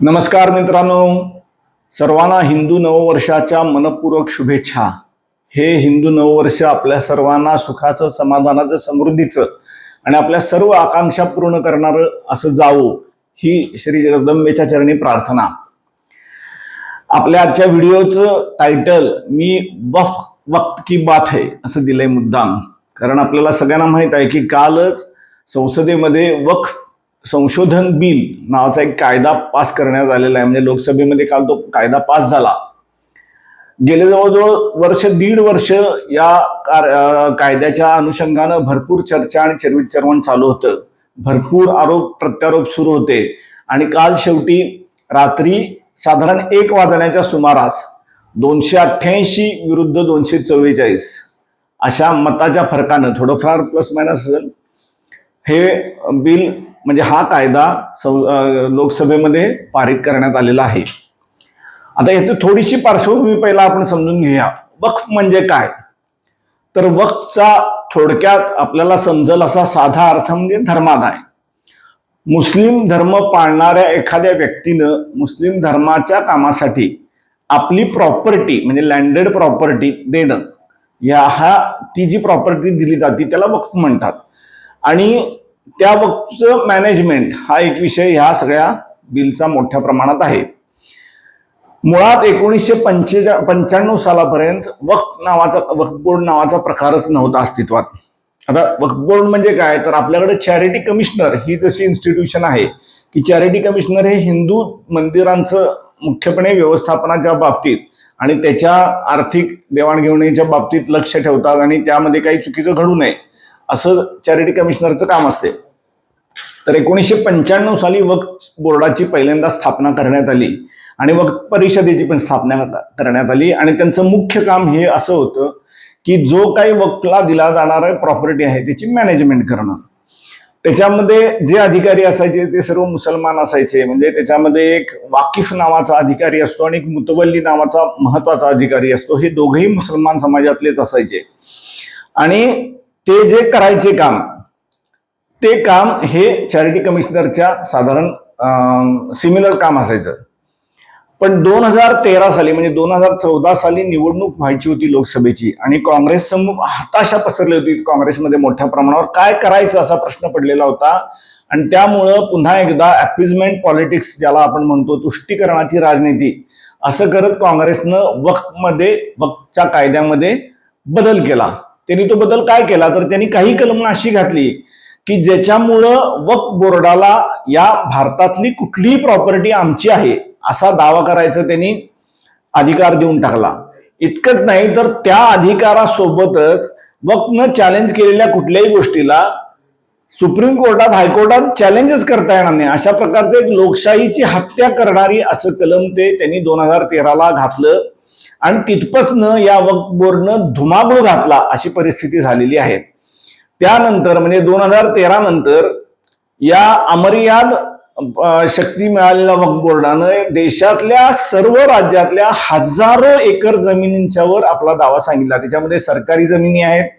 नमस्कार मित्रांनो. सर्वांना हिंदू नववर्षाच्या मनपूर्वक शुभेच्छा. हे हिंदू नववर्ष आपल्या सर्वांना सुखाचं समाधानाचं समृद्धीचं आणि आपल्या सर्व आकांक्षा पूर्ण करणारं असं जावो ही श्री जगदंबेच्या चरणी प्रार्थना. आपल्या आजच्या व्हिडिओचं टायटल मी वफ वक्त की बात है असं दिलंय मुद्दाम. कारण आपल्याला सगळ्यांना माहीत आहे की कालच संसदेमध्ये वक्फ संशोधन बिल नावाचा एक कायदा पास करण्यात आलेला आहे. म्हणजे लोकसभेमध्ये काल तो कायदा पास झाला. गेले जवळजवळ वर्ष दीड वर्ष या कार- कायद्याच्या अनुषंगानं भरपूर चर्चा आणि चर्विचर्वण चालू होतं. भरपूर आरोप प्रत्यारोप सुरू होते. आणि काल शेवटी रात्री साधारण एक वाजण्याच्या सुमारास दोनशे अठ्ठ्याऐंशी विरुद्ध दोनशे चव्वेचाळीस अशा मताच्या फरकानं थोडंफार प्लस मायनस असेल हे बिल म्हणजे हा कायदा सं- लोकसभेमध्ये पारित करण्यात आलेला आहे. आता याची थोडीशी पार्श्वभूमी पहिला आपण समजून घेऊया. वक्फ म्हणजे काय? तर वक्फचा थोडक्यात आपल्याला समजल असा साधा अर्थ म्हणजे धर्मादाय. मुस्लिम धर्म पाळणाऱ्या एखाद्या व्यक्तीनं मुस्लिम धर्माच्या कामासाठी आपली प्रॉपर्टी म्हणजे लँडेड प्रॉपर्टी देणं. या हा ती जी प्रॉपर्टी दिली जाते त्याला वक्फ म्हणतात. आणि त्या वक्तचं मॅनेजमेंट हा एक विषय ह्या सगळ्या बिलचा मोठ्या प्रमाणात आहे. मुळात एकोणीसशे पंचे पंच्याण्णव सालापर्यंत वक्फ नावाचा वक्फ बोर्ड नावाचा प्रकारच नव्हता अस्तित्वात. आता वक्फ बोर्ड म्हणजे काय? तर आपल्याकडे चॅरिटी कमिशनर ही जशी इन्स्टिट्यूशन आहे की चॅरिटी कमिशनर हे हिंदू मंदिरांचं मुख्यपणे व्यवस्थापनाच्या बाबतीत आणि त्याच्या आर्थिक देवाणघेवाणीच्या बाबतीत लक्ष ठेवतात आणि त्यामध्ये काही चुकीचं घडू नये. असं चॅरिटी कमिशनरचं काम असते. तर एकोणीसशे पंच्याण्णव साली वक्फ बोर्डाची पहिल्यांदा स्थापना करण्यात आली आणि वक्फ परिषदेची पण स्थापना करण्यात आली. आणि त्यांचं मुख्य काम हे असं होतं की जो काही वक्फला दिला जाणारा प्रॉपर्टी आहे त्याची मॅनेजमेंट करणं. त्याच्यामध्ये जे अधिकारी असायचे ते सर्व मुसलमान असायचे. म्हणजे त्याच्यामध्ये एक वाकिफ नावाचा अधिकारी असतो आणि एक मुतवल्ली नावाचा महत्त्वाचा अधिकारी असतो. हे दोघेही मुसलमान समाजातलेच असायचे. आणि ते जे करायचे काम ते काम हे चॅरिटी कमिशनरच्या साधारण सिमिलर काम असायचं. पण दोन हजार तेरा साली म्हणजे दोन हजार चौदा साली निवडणूक व्हायची होती लोकसभेची आणि काँग्रेस समूह हताशा पसरली होती काँग्रेसमध्ये मोठ्या प्रमाणावर. काय करायचं असा प्रश्न पडलेला होता आणि त्यामुळं पुन्हा एकदा अप्युजमेंट पॉलिटिक्स ज्याला आपण म्हणतो तुष्टीकरणाची राजनीती असं करत काँग्रेसनं वक्तमध्ये वक्तच्या कायद्यामध्ये बदल केला. त्यांनी तो बदल काय केला? तर त्यांनी काही कलम अशी घातली की ज्याच्यामुळं वक्फ बोर्डाला या भारतातली कुठलीही प्रॉपर्टी आमची आहे असा दावा करायचं त्यांनी अधिकार देऊन टाकला. इतकंच नाही तर त्या अधिकारासोबतच वक्फनं चॅलेंज केलेल्या कुठल्याही गोष्टीला सुप्रीम कोर्टात हायकोर्टात चॅलेंजच करता येणार नाही. अशा प्रकारचं एक लोकशाहीची हत्या करणारी असं कलम ते त्यांनी दोन हजार तेराला घातलं. आणि तिथपासनं या वक्फ बोर्डनं धुमाकूळ घातला अशी परिस्थिती झालेली आहे. त्यानंतर म्हणजे दोन हजार तेरा नंतर या अमर्याद शक्ती मिळालेल्या वक्फ बोर्डानं देशातल्या सर्व राज्यातल्या हजारो एकर जमिनींच्यावर आपला दावा सांगितला. त्याच्यामध्ये सरकारी जमिनी आहेत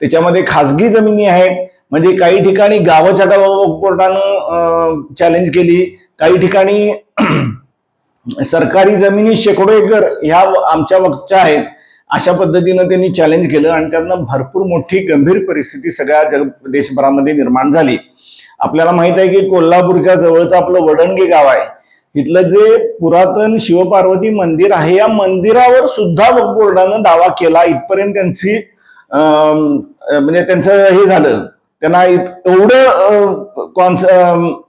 त्याच्यामध्ये खाजगी जमिनी आहेत. म्हणजे काही ठिकाणी गावाच्या गावा वक्फ बोर्डानं चॅलेंज केली काही ठिकाणी सरकारी जमिनी शेकडो एकर ह्या व- आमच्या वक्तच्या आहेत. अशा पद्धतीनं त्यांनी चॅलेंज केलं आणि त्यांना भरपूर मोठी गंभीर परिस्थिती सगळ्या जग देशभरामध्ये निर्माण झाली. आपल्याला माहीत आहे की कोल्हापूरच्या जवळचं आपलं वडणगे गाव आहे. इथलं जे पुरातन शिवपार्वती मंदिर आहे या मंदिरावर सुद्धा बोर्डानं दावा केला. इथपर्यंत त्यांची म्हणजे त्यांचं हे झालं. त्यांना इत- एवढं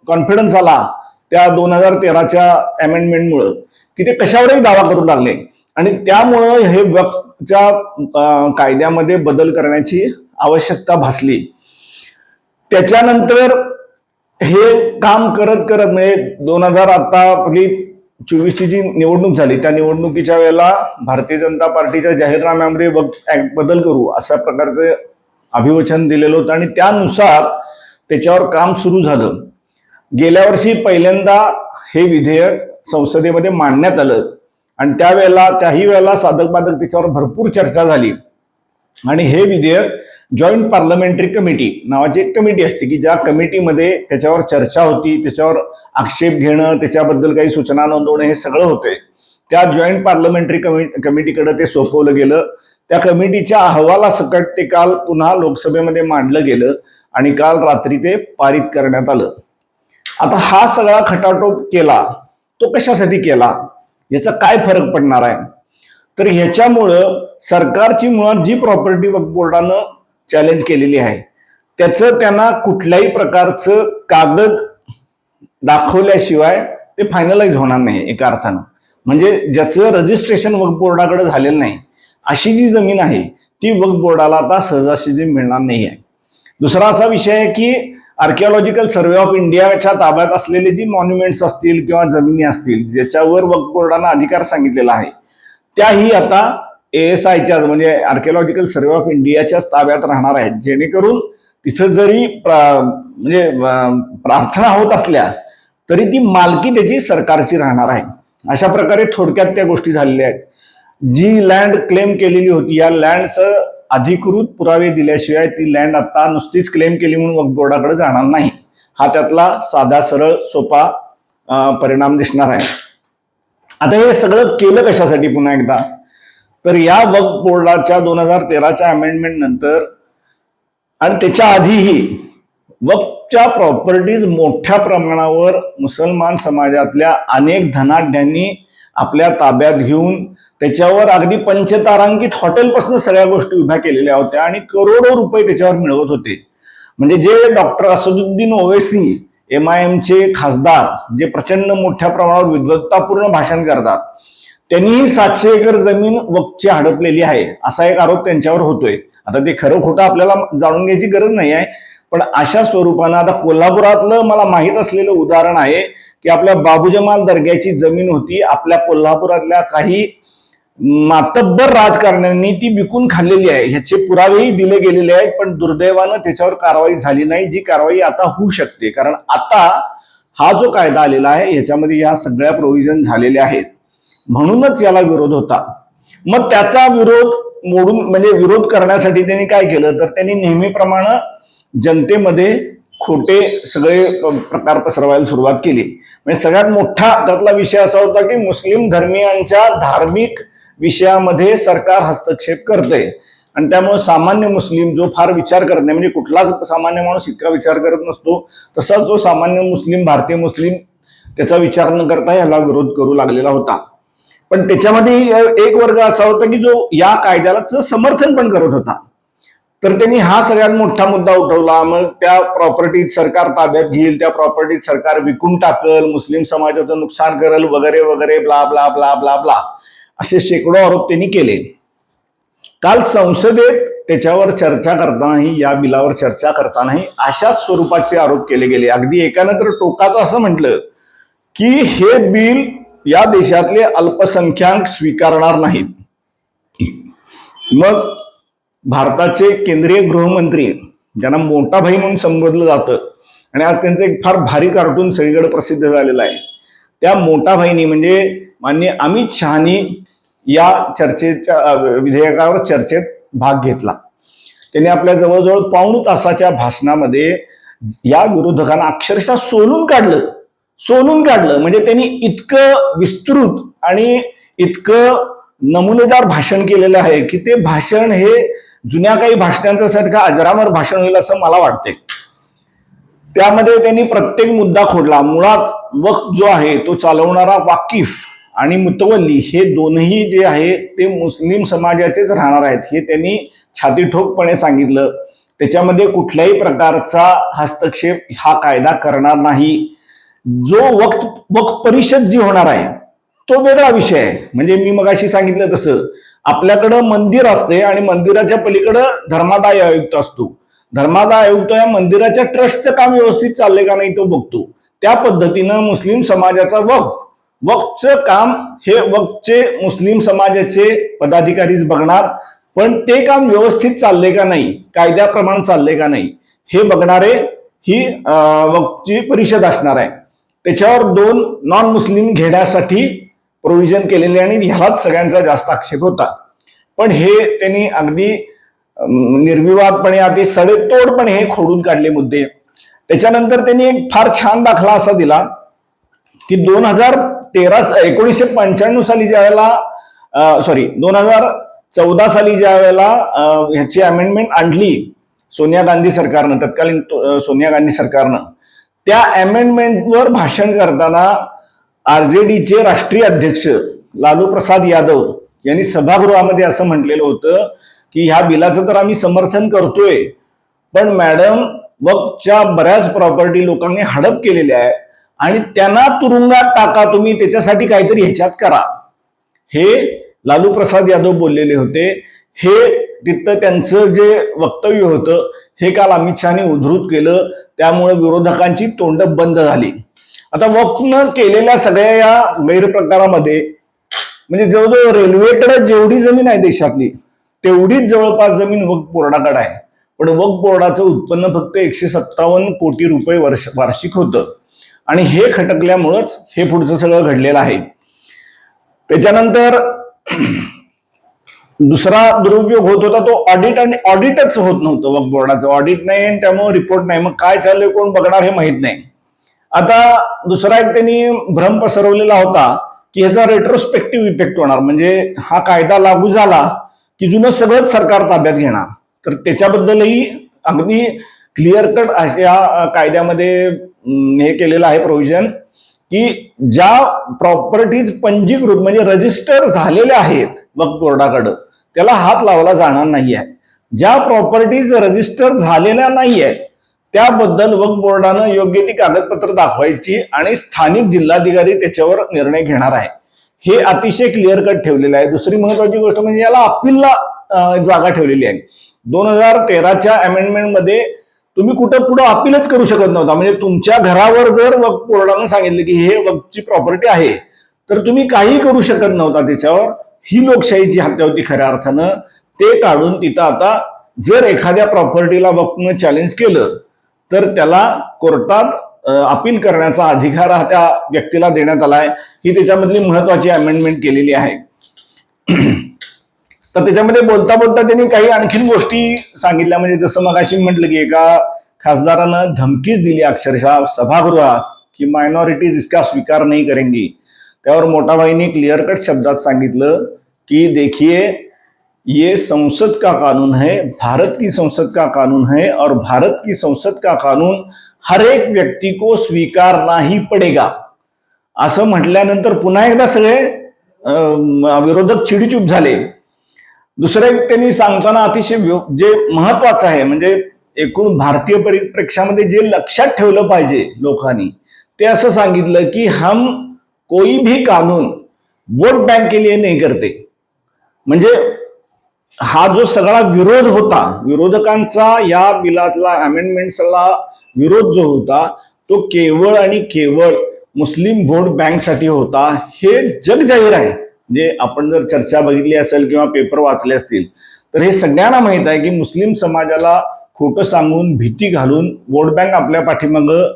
कॉन्फिडन्स आला. त्या दोन हजार तेराच्या अमेंडमेंटमुळं की ते कशावरही दावा करू लागले. आणि त्यामुळं हे वक्तच्या कायद्यामध्ये बदल करण्याची आवश्यकता भासली. त्याच्यानंतर हे काम करत करत म्हणजे दोन हजार आता आपली चोवीसची जी निवडणूक झाली त्या निवडणुकीच्या वेळेला भारतीय जनता पार्टीच्या जाहीरनाम्यामध्ये ऍक्ट बदल करू अशा प्रकारचं अभिवचन दिलेलं होतं. आणि त्यानुसार त्याच्यावर काम सुरू झालं. गेल्या वर्षी पहिल्यांदा हे विधेयक संसदेमध्ये मांडण्यात आलं. आणि त्यावेळेला त्याही वेळेला साधक बाधक त्याच्यावर भरपूर चर्चा झाली. आणि हे विधेयक जॉईंट पार्लमेंटरी कमिटी नावाची एक कमिटी असते की ज्या कमिटीमध्ये त्याच्यावर चर्चा होती त्याच्यावर आक्षेप घेणं त्याच्याबद्दल काही सूचना नोंदवणं हे सगळं होते त्या जॉईंट पार्लमेंटरी कमि कमिटीकडे ते सोपवलं गेलं. त्या कमिटीच्या अहवालासकट ते काल पुन्हा लोकसभेमध्ये मांडलं गेलं आणि काल रात्री ते पारित करण्यात आलं. आता हा सगळा खटाटोप केला तो कशासाठी केला? याचा काय फरक पडणार आहे? तर ह्याच्यामुळं सरकारची मुळात जी प्रॉपर्टी वक्फ बोर्डानं चॅलेंज केलेली आहे त्याचं त्यांना कुठल्याही प्रकारचं कागद दाखवल्याशिवाय ते फायनलाइज होणार नाही एका अर्थानं. म्हणजे ज्याचं रजिस्ट्रेशन वक्फ बोर्डाकडे झालेलं नाही अशी जी जमीन आहे ती वक्फ बोर्डाला आता सहजासहजी मिळणार नाही आहे दुसरा असा विषय आहे की आर्किओलॉजिकल सर्वे ऑफ इंडियाच्या ताब्यात असलेले जी मॉन्युमेंट्स असतील किंवा जमिनी असतील ज्याच्यावर वक्फ बोर्डानं अधिकार सांगितलेला आहे त्याही आता एस आयच्या म्हणजे आर्किओलॉजिकल सर्वे ऑफ इंडियाच्याच ताब्यात राहणार आहेत. जेणेकरून तिथं जरी प्रा- म्हणजे प्रार्थना होत असल्या तरी ती मालकी त्याची सरकारची राहणार आहे. अशा प्रकारे थोडक्यात त्या गोष्टी झालेल्या आहेत. जी लँड क्लेम केलेली होती या लँडचं अधिकृत पुरावे दिल्याशिवाय ती लँड आता नुसतीच क्लेम केली म्हणून वक्फ बोर्डाकडे जाणार नाही. हा त्यातला साधा सरळ सोपा परिणाम दिसणार आहे. आता हे सगळं केलं कशासाठी पुन्हा एकदा? तर या वक्फ बोर्डाच्या दोन हजार तेराच्या अमेंडमेंट नंतर आणि त्याच्या आधीही वक्फच्या प्रॉपर्टीज मोठ्या प्रमाणावर मुसलमान समाजातल्या अनेक धनाढ्यांनी आपल्या ताब्यात घेऊन त्याच्यावर अगदी पंचतारांकित हॉटेलपासून सगळ्या गोष्टी उभ्या केलेल्या होत्या आणि करोडो रुपये त्याच्यावर मिळवत होते. म्हणजे जे doctor Asaduddin Owaisi M I एमचे खासदार जे प्रचंड मोठ्या प्रमाणावर विद्वत्तापूर्ण भाषण करतात त्यांनीही सातशे एकर जमीन वक्ची हडपलेली आहे असा एक आरोप त्यांच्यावर होतोय. आता ते खरं खोटं आपल्याला जाणून घ्यायची गरज नाही आहे पण अशा स्वरूपानं आता कोल्हापुरातलं मला माहीत असलेलं उदाहरण आहे की आपल्या बाबूजमाल दर्ग्याची जमीन होती आपल्या कोल्हापुरातल्या काही मातब्बर राजकारण्यांनी ती विकून खाल्लेली आहे. ह्याचे पुरावेही दिले गेलेले आहेत पण दुर्दैवानं त्याच्यावर कारवाई झाली नाही जी कारवाई आता होऊ शकते. कारण आता हा जो कायदा आलेला आहे ह्याच्यामध्ये या सगळ्या प्रोव्हिजन झालेल्या आहेत. म्हणूनच याला विरोध होता. मग त्याचा विरोध मोडून म्हणजे विरोध करण्यासाठी त्यांनी काय केलं? तर त्यांनी नेहमीप्रमाणे जनतेमध्ये खोटे सगळे प्रकार पसरवायला सुरुवात केली. म्हणजे सगळ्यात मोठा त्यातला विषय असा होता की मुस्लिम धर्मियांच्या धार्मिक विषयामध्ये सरकार हस्तक्षेप करते. आणि त्यामुळे सामान्य मुस्लिम जो फार विचार करत नाही म्हणजे कुठलाच सामान्य माणूस इतका विचार करत नसतो तसाच जो सामान्य मुस्लिम भारतीय मुस्लिम त्याचा विचार न करता ह्याला विरोध करू लागलेला होता. पण त्याच्यामध्ये एक वर्ग असा होता की जो या कायद्याला समर्थन पण करत होता. तर त्यांनी हा सगळ्यात मोठा मुद्दा उठवला. मग त्या प्रॉपर्टीत सरकार ताब्यात घेईल त्या प्रॉपर्टीत सरकार विकून टाकल मुस्लिम समाजाचं नुकसान करेल वगैरे वगैरे blah blah blah blah blah असे शेकडो आरोप त्यांनी केले. काल संसदेत त्याच्यावर चर्चा करतानाही या बिलावर चर्चा करतानाही अशाच स्वरूपाचे आरोप केले गेले. अगदी एकानंतर टोकाचं असं म्हटलं की हे बिल या देशातले अल्पसंख्याक स्वीकारणार नाहीत. मग भारताचे केंद्रीय गृहमंत्री ज्यांना मोठा भाई म्हणून संबोधलं जातं आणि आज त्यांचं एक फार भारी कार्टून सगळीकडे प्रसिद्ध झालेलं आहे. त्या मोठा भाईनी म्हणजे माननीय अमित शहानी या चर्चेच्या विधेयकावर चर्चेत भाग घेतला. त्यांनी आपल्या जवळजवळ पाऊण तासाच्या भाषणामध्ये या विरोधकांना अक्षरशः सोलून काढलं. सोलून काढलं. म्हणजे त्यांनी इतकं विस्तृत आणि इतकं नमुनेदार भाषण केलेलं आहे की ते भाषण हे जुन्या काही भाषणांचं सारखं अजरामर भाषण होईल असं मला वाटतंय. त्यामध्ये त्यांनी प्रत्येक मुद्दा खोडला. मुळात वक्त जो आहे तो चालवणारा वाकिफ आणि मुतवल्ली हे दोनही जे आहे ते मुस्लिम समाजाचेच राहणार आहेत हे त्यांनी छातीठोकपणे सांगितलं. त्याच्यामध्ये कुठल्याही प्रकारचा हस्तक्षेप हा कायदा करणार नाही. जो वक्त वक्त परिषद जी होणार आहे तो वेगळा विषय आहे. म्हणजे मी मगाशी सांगितलं तसं आपल्याकडं मंदिर असते आणि मंदिराच्या पलीकडं धर्मादाय आयुक्त असतो. धर्मादाय आयुक्त या मंदिराच्या ट्रस्टचं काम व्यवस्थित चाललंय का नाही तो बघतो. त्या पद्धतीनं मुस्लिम समाजाचा वक्फ वक्तचं काम हे वक्तचे मुस्लिम समाजाचे पदाधिकारीच बघणार पण ते काम व्यवस्थित चालले का नाही कायद्याप्रमाणे चालले का नाही हे बघणारे ही वक्तची परिषद असणार आहे. त्याच्यावर दोन नॉन मुस्लिम घेण्यासाठी प्रोव्हिजन केलेले आणि ह्यालाच सगळ्यांचा जास्त आक्षेप होता. पण हे त्यांनी अगदी निर्विवादपणे अगदी सडेतोडपणे हे खोडून काढले मुद्दे. त्याच्यानंतर त्यांनी एक फार छान दाखला असा दिला की दोन हजार तेरा एकोणीसशे पंच्याण्णव साली ज्या वेळेला सॉरी दोन हजार चौदा साली ज्या वेळेला ह्याची अमेंडमेंट आणली सोनिया गांधी सरकारनं तत्कालीन सोनिया गांधी सरकारनं. त्या अमेंडमेंटवर भाषण करताना आर जे डीचे राष्ट्रीय अध्यक्ष लालू प्रसाद यादव यांनी सभागृहामध्ये असं म्हटलेलं होतं की ह्या बिलाचं तर आम्ही समर्थन करतोय पण मॅडम वक्तच्या बऱ्याच प्रॉपर्टी लोकांनी हडप केलेल्या आहे. आणि त्यांना तुरुंगात टाका तुम्ही त्याच्यासाठी काहीतरी ह्याच्यात करा. हे लालू प्रसाद यादव बोललेले होते. हे तिथं त्यांचं जे वक्तव्य होतं हे काल अमित शहाने उद्धृत केलं. त्यामुळे विरोधकांची तोंड बंद झाली. आता वक्फनं केलेल्या सगळ्या या गैरप्रकारामध्ये म्हणजे जवळजवळ रेल्वेकडे जेवढी जमीन आहे देशातली तेवढीच जवळपास जमीन वक्फ बोर्डाकडे आहे. पण वक्फ बोर्डाचं उत्पन्न फक्त एकशे सत्तावन्न कोटी रुपये वर्ष वार्षिक होतं. आणि हे खटकल्यामुळंच हे पुढचं सगळं घडलेलं आहे. त्याच्यानंतर दुसरा दुरुपयोग होत होता तो ऑडिट आणि ऑडिटच होत नव्हतं वक्फ बोर्डाचं ऑडिट नाही आणि त्यामुळे रिपोर्ट नाही. मग काय चाललंय कोण बघणार हे माहीत नाही. आता दुसरा एक त्यांनी भ्रम पसरवलेला होता की ह्याचा रेट्रोस्पेक्टिव्ह इफेक्ट होणार. म्हणजे हा कायदा लागू झाला की जुनं सगळंच सरकार ताब्यात घेणार. तर त्याच्याबद्दलही अगदी क्लिअर कट अशा कायद्यामध्ये हे केलेलं आहे प्रोव्हिजन की ज्या प्रॉपर्टीज पंजीकृत म्हणजे रजिस्टर झालेल्या आहेत वक्फ बोर्डाकडं त्याला हात लावला जाणार नाही आहे ज्या प्रॉपर्टीज रजिस्टर झालेल्या नाही आहेत त्याबद्दल वक्फ बोर्डानं योग्य ती कागदपत्र दाखवायची आणि स्थानिक जिल्हाधिकारी त्याच्यावर निर्णय घेणार आहे. हे अतिशय क्लिअर कट ठेवलेलं आहे. दुसरी महत्वाची गोष्ट म्हणजे याला अपीलला जागा ठेवलेली आहे. दोन हजार तेराच्या अमेंडमेंटमध्ये तुम्ही कुठं पुढं अपीलच करू शकत नव्हता. म्हणजे तुमच्या घरावर जर वक्फ बोर्डानं सांगितलं की हे वक्फची प्रॉपर्टी आहे तर तुम्ही काही करू शकत नव्हता त्याच्यावर. ही लोकशाहीची हत्या होती खऱ्या अर्थानं ते काढून तिथं आता जर एखाद्या प्रॉपर्टीला वक्फनं चॅलेंज केलं तर त्याला कोर्टात अपील करण्याचा अधिकार हा त्या व्यक्तीला देण्यात आलाय. ही त्याच्यामधली महत्वाची अमेंडमेंट केलेली आहे. तर त्याच्यामध्ये बोलता बोलता त्यांनी काही आणखीन गोष्टी सांगितल्या. म्हणजे जसं मगाशी म्हटलं की एका खासदारानं धमकीच दिली अक्षरशः सभागृहात की मायनॉरिटीज इसका स्वीकार नहीं करेंगी. त्यावर मोठाभाईनी क्लिअर कट शब्दात सांगितलं की देखिए ये संसद का कानून है भारत की संसद का कानून है और भारत की संसद का कानून हर एक व्यक्ती को स्वीकारना ही पडेगा. असं म्हटल्यानंतर पुन्हा एकदा सगळे विरोधक चिडीचूप झाले. दुसरं एक त्यांनी सांगताना अतिशय जे महत्वाचं आहे म्हणजे एकूण भारतीय परिप्रेक्षामध्ये जे लक्षात ठेवलं पाहिजे लोकांनी ते असं सांगितलं की हम कोई भी कानून वोट बँक के लिए नाही करते. म्हणजे हा जो सगळा विरोध होता विरोधकांचा या बिलातला अमेंडमेंटला विरोध जो होता तो केवळ आणि केवळ मुस्लिम वोट बँकसाठी होता हे जग जाहीर आहे. म्हणजे आपण जर चर्चा बघितली असेल किंवा पेपर वाचले असतील तर हे सगळ्यांना माहीत आहे की मुस्लिम समाजाला खोटं सांगून भीती घालून वोट बँक आपल्या पाठीमागं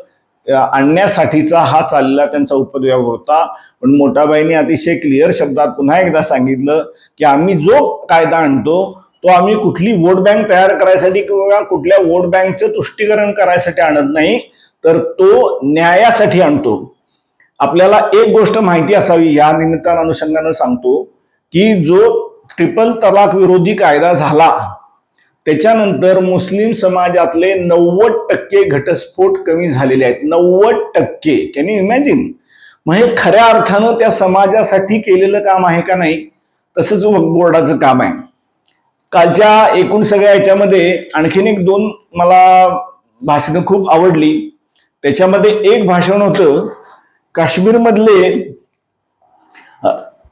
आणण्यासाठीचा हा चाललेला त्यांचा उपद्व्याप होता. पण मोठाबाईंनी अतिशय क्लिअर शब्दात पुन्हा एकदा सांगितलं की आम्ही जो कायदा आणतो तो आम्ही कुठली वोट बँक तयार करायसाठी किंवा कुठल्या वोट बँकचं तुष्टीकरण करायसाठी आणत नाही तर तो न्यायासाठी आणतो. आपल्याला एक गोष्ट माहिती असावी या निमित्तानं अनुषंगानं सांगतो की जो ट्रिपल तलाक विरोधी कायदा झाला त्याच्यानंतर मुस्लिम समाजातले नव्वद टक्के घटस्फोट कमी झालेले आहेत. नव्वद टक्के. कॅन यू इमॅजिन मग हे खऱ्या अर्थानं त्या समाजासाठी केलेलं काम आहे का नाही? तसंच वक्फ बोर्डाचं काम आहे. कालच्या एकूण सगळ्या याच्यामध्ये आणखीन एक दोन मला भाषणं खूप आवडली. त्याच्यामध्ये एक भाषण होतं काश्मीरमधले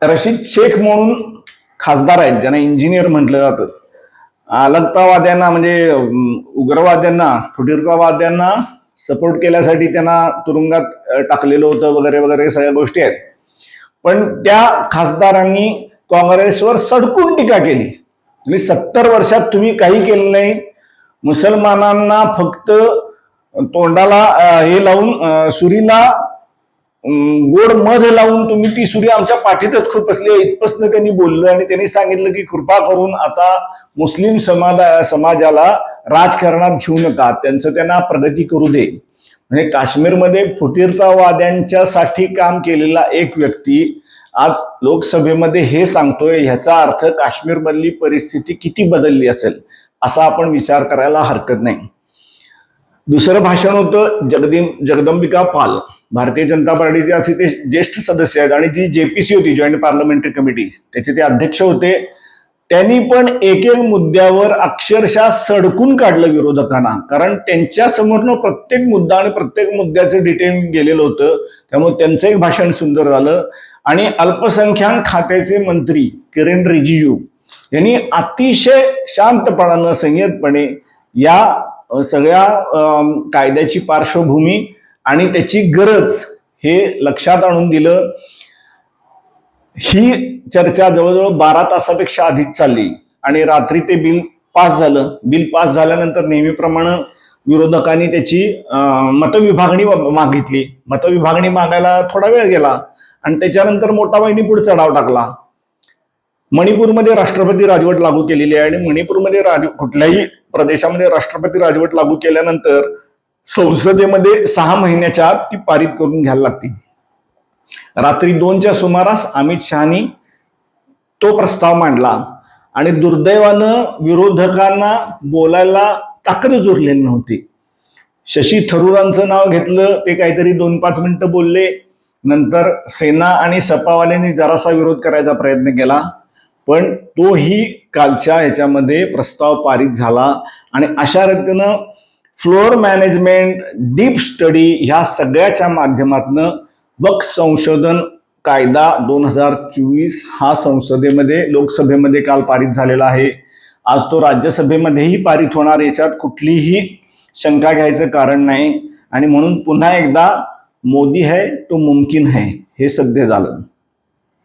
रशीद शेख म्हणून खासदार आहेत ज्यांना इंजिनियर म्हटलं जातं. अलगतावाद्यांना म्हणजे उग्रवाद्यांना फुटीरतावाद्यांना सपोर्ट केल्यासाठी त्यांना तुरुंगात टाकलेलं होतं वगैरे वगैरे सगळ्या गोष्टी आहेत. पण त्या खासदारांनी काँग्रेसवर सडकून टीका केली. म्हणजे सत्तर वर्षात तुम्ही काही केलं नाही. मुसलमानांना फक्त तोंडाला हे लावून सुरीला गोड मध लावून तुम्ही ती सूर्य आमच्या पाठीतच खुपसली आहे. इथपासनं त्यांनी बोललं आणि त्यांनी सांगितलं की कृपा करून आता मुस्लिम समाजा समाजाला राजकारणात घेऊ नका. त्यांचं त्यांना प्रगती करू दे. म्हणजे काश्मीरमध्ये फुटीरतावाद्यांच्यासाठी काम केलेला एक व्यक्ती आज लोकसभेमध्ये हे सांगतोय ह्याचा अर्थ काश्मीरमधली परिस्थिती किती बदलली असेल? असा आपण विचार करायला हरकत नाही. दुसरं भाषण होतं जगदी जगदंबिका पाल. भारतीय जनता पार्टीचे असे ते ज्येष्ठ सदस्य आहेत आणि जी जेपीसी होती जॉईंट पार्लमेंटरी कमिटी त्याचे ते अध्यक्ष होते. त्यांनी पण एक एक मुद्द्यावर अक्षरशः सडकून काढलं विरोधकांना. कारण त्यांच्या समोरनं प्रत्येक मुद्दा आणि प्रत्येक मुद्द्याचं डिटेल गेलेलं होतं. त्यामुळे त्यांचं एक भाषण सुंदर झालं. आणि अल्पसंख्याक खात्याचे मंत्री किरेन रिजिजू यांनी अतिशय शांतपणानं संयतपणे या सगळ्या कायद्याची पार्श्वभूमी आणि त्याची गरज हे लक्षात आणून दिलं. ही चर्चा जवळजवळ बारा तासापेक्षा अधिक चालली आणि रात्री ते बिल पास झालं. बिल पास झाल्यानंतर नेहमीप्रमाणे विरोधकांनी त्याची मतविभागणी मागितली. मतविभागणी मागायला थोडा वेळ गेला आणि त्याच्यानंतर मोठा वाहिनी पुढे चढाव टाकला. मणिपूरमध्ये राष्ट्रपती राजवट लागू केलेली आहे आणि मणिपूरमध्ये राज कुठल्याही प्रदेशामध्ये राष्ट्रपती राजवट लागू केल्यानंतर संसदेमध्ये सहा महिन्याच्या आत ती पारित करून घ्यायला लागते. रात्री दोनच्या सुमारास अमित शहानी तो प्रस्ताव मांडला आणि दुर्दैवानं विरोधकांना बोलायला ताकदच उरलेली नव्हती. शशी थरूरांचं नाव घेतलं ते काहीतरी दोन पाच मिनिटं बोलले नंतर सेना आणि सपावाल्यांनी जरासा विरोध करायचा प्रयत्न केला पण तोही कालच्या ह्याच्यामध्ये प्रस्ताव पारित झाला आणि अशा रीतीनं फ्लोअर मॅनेजमेंट डीप स्टडी ह्या सगळ्याच्या माध्यमातनं वक संशोधन कायदा दोन हजार चोवीस हा संसदेमध्ये लोकसभेमध्ये काल पारित झालेला आहे. आज तो राज्यसभेमध्येही पारित होणार याच्यात कुठलीही शंका घ्यायचं कारण नाही. आणि म्हणून पुन्हा एकदा मोदी है तो मुमकिन है हे सध्या झालं.